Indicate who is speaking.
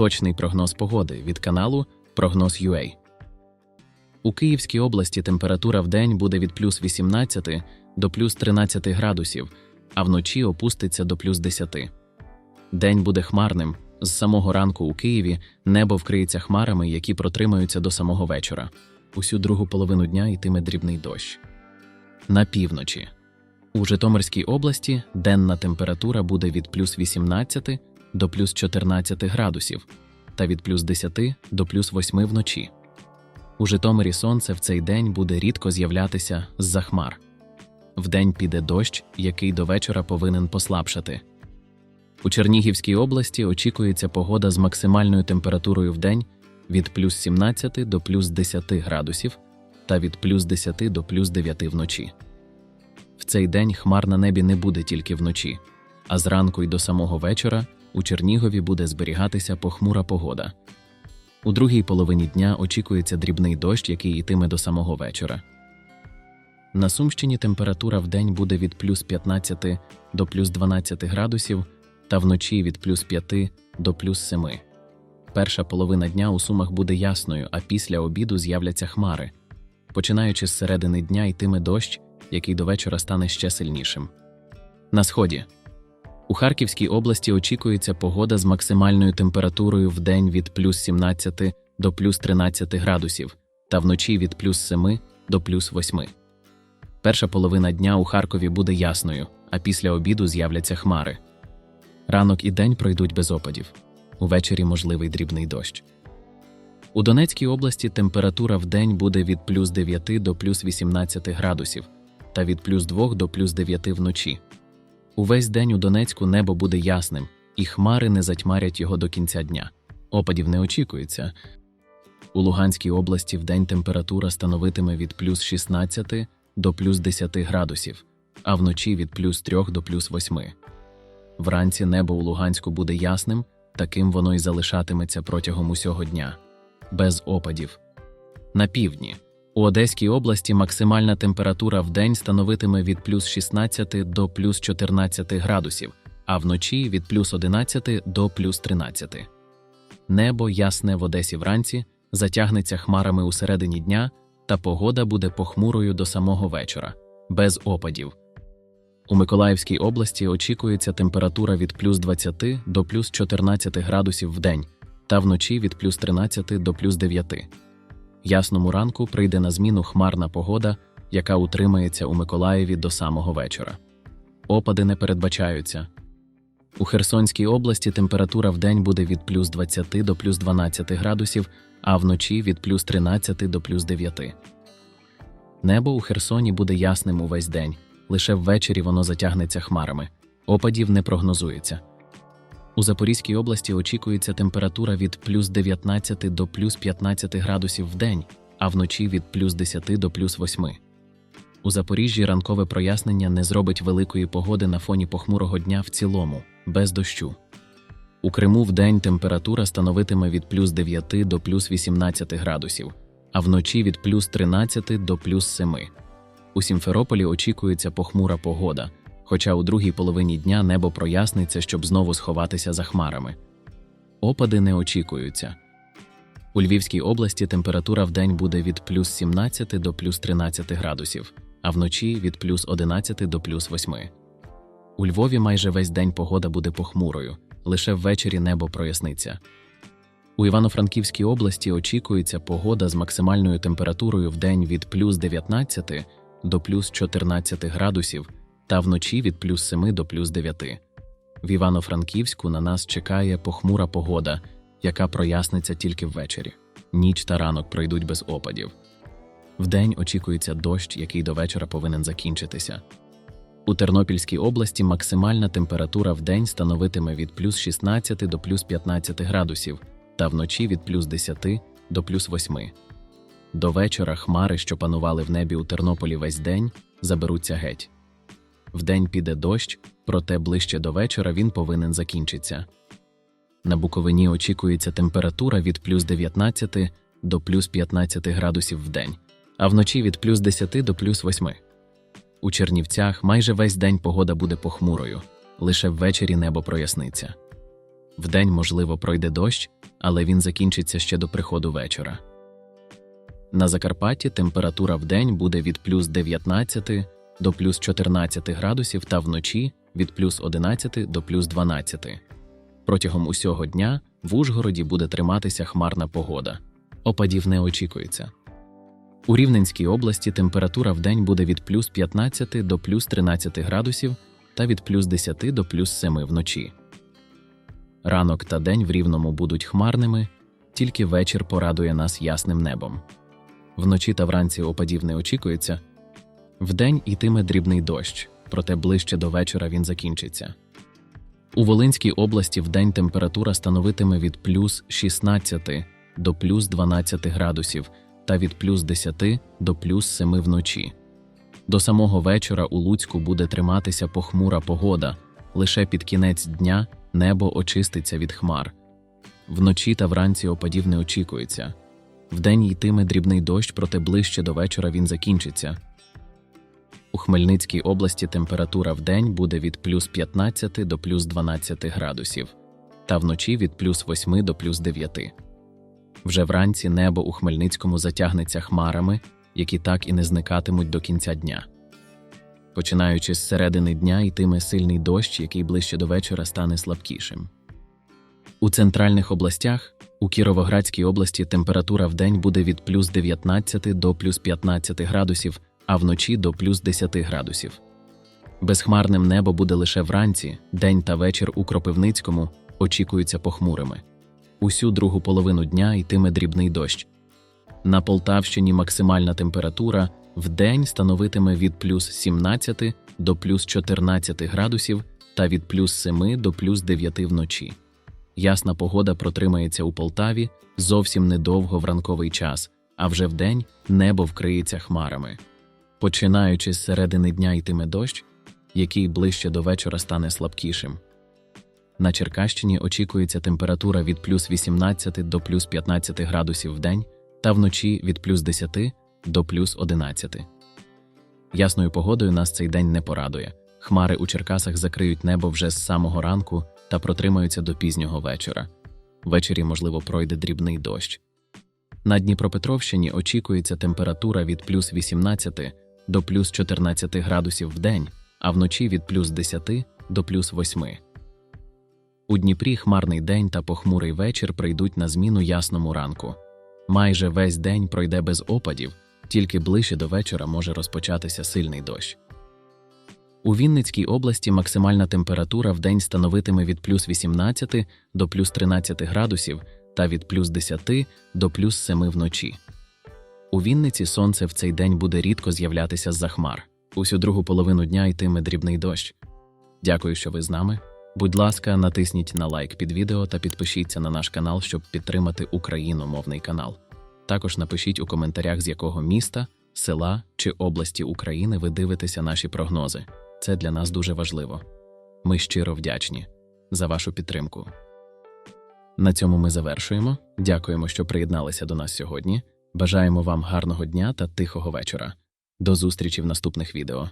Speaker 1: Точний прогноз погоди від каналу Прогноз UA. У Київській області температура в день буде від плюс 18 до плюс 13 градусів, а вночі опуститься до плюс 10. День буде хмарним. З самого ранку у Києві небо вкриється хмарами, які протримаються до самого вечора. Усю другу половину дня йтиме дрібний дощ. На півночі. У Житомирській області денна температура буде від плюс 18 до плюс 14 градусів та від плюс 10 до плюс 8 вночі. У Житомирі сонце в цей день буде рідко з'являтися з-за хмар. Вдень піде дощ, який до вечора повинен послабшати. У Чернігівській області очікується погода з максимальною температурою в день від плюс 17 до плюс 10 градусів та від плюс 10 до плюс 9 вночі. В цей день хмар на небі не буде тільки вночі, а зранку й до самого вечора у Чернігові буде зберігатися похмура погода. У другій половині дня очікується дрібний дощ, який йтиме до самого вечора. На Сумщині температура в день буде від плюс 15 до плюс 12 градусів та вночі від плюс 5 до плюс 7. Перша половина дня у Сумах буде ясною, а після обіду з'являться хмари. Починаючи з середини дня йтиме дощ, який до вечора стане ще сильнішим. На сході. У Харківській області очікується погода з максимальною температурою в день від плюс 17 до плюс 13 градусів та вночі від плюс 7 до плюс 8. Перша половина дня у Харкові буде ясною, а після обіду з'являться хмари. Ранок і день пройдуть без опадів. Увечері можливий дрібний дощ. У Донецькій області температура в день буде від плюс 9 до плюс 18 градусів та від плюс 2 до плюс 9 вночі. Увесь день у Донецьку небо буде ясним, і хмари не затьмарять його до кінця дня. Опадів не очікується. У Луганській області вдень температура становитиме від плюс 16 до плюс 10 градусів, а вночі від плюс 3 до плюс 8. Вранці небо у Луганську буде ясним, таким воно й залишатиметься протягом усього дня, без опадів. На півдні. У Одеській області максимальна температура в день становитиме від плюс 16 до плюс 14 градусів, а вночі від плюс 11 до плюс 13. Небо ясне в Одесі вранці, затягнеться хмарами у середині дня, та погода буде похмурою до самого вечора, без опадів. У Миколаївській області очікується температура від плюс 20 до плюс 14 градусів в день та вночі від плюс 13 до плюс 9. Ясному ранку прийде на зміну хмарна погода, яка утримається у Миколаєві до самого вечора. Опади не передбачаються. У Херсонській області температура в день буде від плюс 20 до плюс 12 градусів, а вночі від плюс 13 до плюс 9. Небо у Херсоні буде ясним увесь день, лише ввечері воно затягнеться хмарами. Опадів не прогнозується. У Запорізькій області очікується температура від плюс 19 до плюс 15 градусів в день, а вночі від плюс 10 до плюс 8. У Запоріжжі ранкове прояснення не зробить великої погоди на фоні похмурого дня в цілому, без дощу. У Криму вдень температура становитиме від плюс 9 до плюс 18 градусів, а вночі від плюс 13 до плюс 7. У Сімферополі очікується похмура погода хоча у другій половині дня небо проясниться, щоб знову сховатися за хмарами. Опади не очікуються. У Львівській області температура в день буде від плюс 17 до плюс 13 градусів, а вночі від плюс 11 до плюс 8. У Львові майже весь день погода буде похмурою, лише ввечері небо проясниться. У Івано-Франківській області очікується погода з максимальною температурою в день від плюс 19 до плюс 14 градусів та вночі від плюс 7 до плюс 9. В Івано-Франківську на нас чекає похмура погода, яка проясниться тільки ввечері. Ніч та ранок пройдуть без опадів. Вдень очікується дощ, який до вечора повинен закінчитися. У Тернопільській області максимальна температура в день становитиме від плюс 16 до плюс 15 градусів, та вночі від плюс 10 до плюс 8. До вечора хмари, що панували в небі у Тернополі весь день, заберуться геть. Вдень піде дощ, проте ближче до вечора він повинен закінчитися. На Буковині очікується температура від плюс 19 до плюс 15 градусів в день, а вночі від плюс 10 до плюс 8. У Чернівцях майже весь день погода буде похмурою, лише ввечері небо проясниться. Вдень, можливо, пройде дощ, але він закінчиться ще до приходу вечора. На Закарпатті температура в буде від плюс 19 до плюс 14 градусів та вночі від плюс 11 до плюс 12. Протягом усього дня в Ужгороді буде триматися хмарна погода. Опадів не очікується. У Рівненській області температура в день буде від плюс 15 до плюс 13 градусів та від плюс 10 до плюс 7 вночі. Ранок та день в Рівному будуть хмарними, тільки вечір порадує нас ясним небом. Вночі та вранці опадів не очікується. Вдень йтиме дрібний дощ, проте ближче до вечора він закінчиться. У Волинській області вдень температура становитиме від плюс 16 до плюс 12 градусів та від плюс 10 до плюс 7 вночі. До самого вечора у Луцьку буде триматися похмура погода, лише під кінець дня небо очиститься від хмар. Вночі та вранці опадів не очікується. Вдень йтиме дрібний дощ, проте ближче до вечора він закінчиться. У Хмельницькій області температура вдень буде від плюс 15 до плюс 12 градусів, та вночі від плюс 8 до плюс 9. Вже вранці небо у Хмельницькому затягнеться хмарами, які так і не зникатимуть до кінця дня. Починаючи з середини дня йтиме сильний дощ, який ближче до вечора стане слабкішим. У центральних областях у Кіровоградській області температура вдень буде від плюс 19 до плюс 15 градусів, а вночі до плюс 10 градусів. Безхмарним небо буде лише вранці, день та вечір у Кропивницькому очікуються похмурими. Усю другу половину дня йтиме дрібний дощ. На Полтавщині максимальна температура вдень становитиме від плюс 17 до плюс 14 градусів та від плюс 7 до плюс 9 вночі. Ясна погода протримається у Полтаві зовсім недовго в ранковий час, а вже вдень небо вкриється хмарами. Починаючи з середини дня йтиме дощ, який ближче до вечора стане слабкішим. На Черкащині очікується температура від плюс 18 до плюс 15 градусів в день та вночі від плюс 10 до плюс 11. Ясною погодою нас цей день не порадує. Хмари у Черкасах закриють небо вже з самого ранку та протримаються до пізнього вечора. Ввечері, можливо, пройде дрібний дощ. На Дніпропетровщині очікується температура від плюс 18 до плюс 14 градусів в день, а вночі від плюс 10 до плюс 8. У Дніпрі хмарний день та похмурий вечір прийдуть на зміну ясному ранку. Майже весь день пройде без опадів, тільки ближче до вечора може розпочатися сильний дощ. У Вінницькій області максимальна температура в день становитиме від плюс 18 до плюс 13 градусів та від плюс 10 до плюс 7 вночі. У Вінниці сонце в цей день буде рідко з'являтися з-за хмар. Усю другу половину дня йтиме дрібний дощ. Дякую, що ви з нами. Будь ласка, натисніть на лайк під відео та підпишіться на наш канал, щоб підтримати україномовний канал. Також напишіть у коментарях, з якого міста, села чи області України ви дивитеся наші прогнози. Це для нас дуже важливо. Ми щиро вдячні за вашу підтримку. На цьому ми завершуємо. Дякуємо, що приєдналися до нас сьогодні. Бажаємо вам гарного дня та тихого вечора. До зустрічі в наступних відео.